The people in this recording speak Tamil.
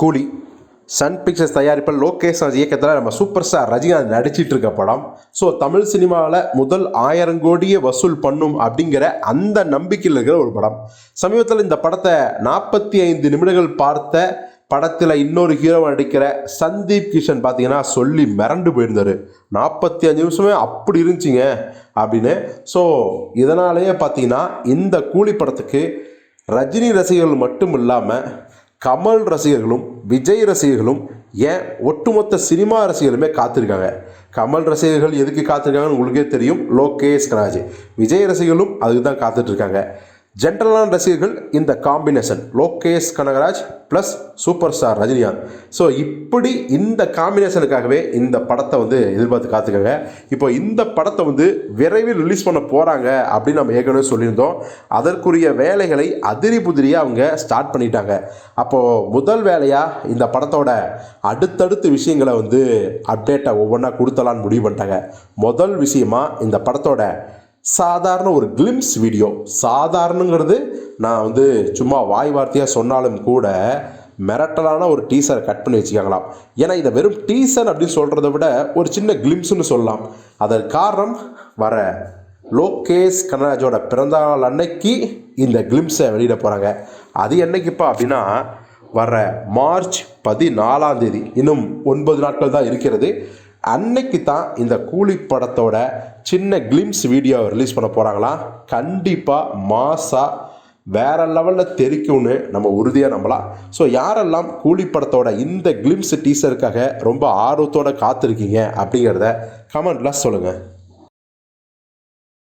கூலி. சன் பிக்சர்ஸ் தயாரிப்பில் லோகேஷ் ராஜ் இயக்கத்தில் நம்ம சூப்பர் ஸ்டார் ரஜினிகாந்த் நடிச்சிட்டு இருக்க படம். ஸோ தமிழ் சினிமாவில் முதல் ஆயிரம் கோடியை வசூல் பண்ணும் அப்படிங்கிற அந்த நம்பிக்கையில் இருக்கிற ஒரு படம். சமீபத்தில் இந்த படத்தை நாற்பத்தி ஐந்து நிமிடங்கள் பார்த்த படத்தில் இன்னொரு ஹீரோ நடிக்கிற சந்தீப் கிஷன் பார்த்தீங்கன்னா சொல்லி மிரண்டு போயிருந்தாரு. நாற்பத்தி அஞ்சு நிமிஷமே அப்படி இருந்துச்சுங்க அப்படின்னு. ஸோ இதனாலேயே பார்த்தீங்கன்னா இந்த கூலி படத்துக்கு ரஜினி ரசிகர்கள் மட்டும் இல்லாமல் கமல் ரசிகர்களும் விஜய் ரசிகர்களும் ஏன் ஒட்டுமொத்த சினிமா ரசிகர்களுமே காத்திருக்காங்க? கமல் ரசிகர்கள் எதுக்கு காத்திருக்காங்கன்னு உங்களுக்கே தெரியும். லோகேஷ் கனாஜ் விஜய் ரசிகர்களும் அதுக்கு தான் காத்துட்ருக்காங்க ஜென்ரலான ரசிகர்கள் இந்த combination Lokesh Kanagaraj plus super star Rajinikanth. So இப்படி இந்த காம்பினேஷனுக்காகவே இந்த படத்தை வந்து எதிர்பார்த்து காத்துக்கோங்க. இப்போ இந்த படத்தை வந்து விரைவில் ரிலீஸ் பண்ண போகிறாங்க அப்படின்னு நம்ம ஏற்கனவே சொல்லியிருந்தோம். அதற்குரிய வேலைகளை அதிரி புதிரியாக அவங்க ஸ்டார்ட் பண்ணிட்டாங்க. அப்போது முதல் வேலையாக இந்த படத்தோட அடுத்தடுத்து விஷயங்களை வந்து அப்டேட்டை ஒவ்வொன்றா கொடுத்தலான்னு முடிவு பண்ணிட்டாங்க. முதல் விஷயமா இந்த படத்தோட சாதாரண ஒரு கிளிம்ஸ் வீடியோ சாதாரணங்கிறது நான் வந்து சும்மா வாய் வார்த்தையாக சொன்னாலும் கூட மிரட்டலான ஒரு டீசரை கட் பண்ணி வச்சுக்காங்களாம். ஏன்னா இதை வெறும் டீசர் அப்படின்னு சொல்கிறத விட ஒரு சின்ன கிளிம்ஸ்னு சொல்லலாம். அதற்கு காரணம் வர லோகேஷ் கனராஜோட பிறந்தநாள் அன்னைக்கு இந்த கிளிம்ஸை வெளியிட போகிறாங்க அது என்னைக்குப்பா அப்படின்னா வர மார்ச் பதினாலாம் தேதி. இன்னும் ஒன்பது நாட்கள் தான் இருக்கிறது. அன்னைக்கு தான் இந்த கூலி படத்தோட சின்ன கிளிம்ஸ் வீடியோவை ரிலீஸ் பண்ண போகிறாங்களாம் கண்டிப்பாக மாசா வேற லெவலில் தெரிக்கும்னு நம்ம உறுதியாக நம்பலாம். ஸோ யாரெல்லாம் கூலி படத்தோட இந்த கிளிம்ஸ் டீசருக்காக ரொம்ப ஆர்வத்தோட காத்திருக்கீங்க அப்படிங்கிறத கமெண்ட்லாம் சொல்லுங்கள்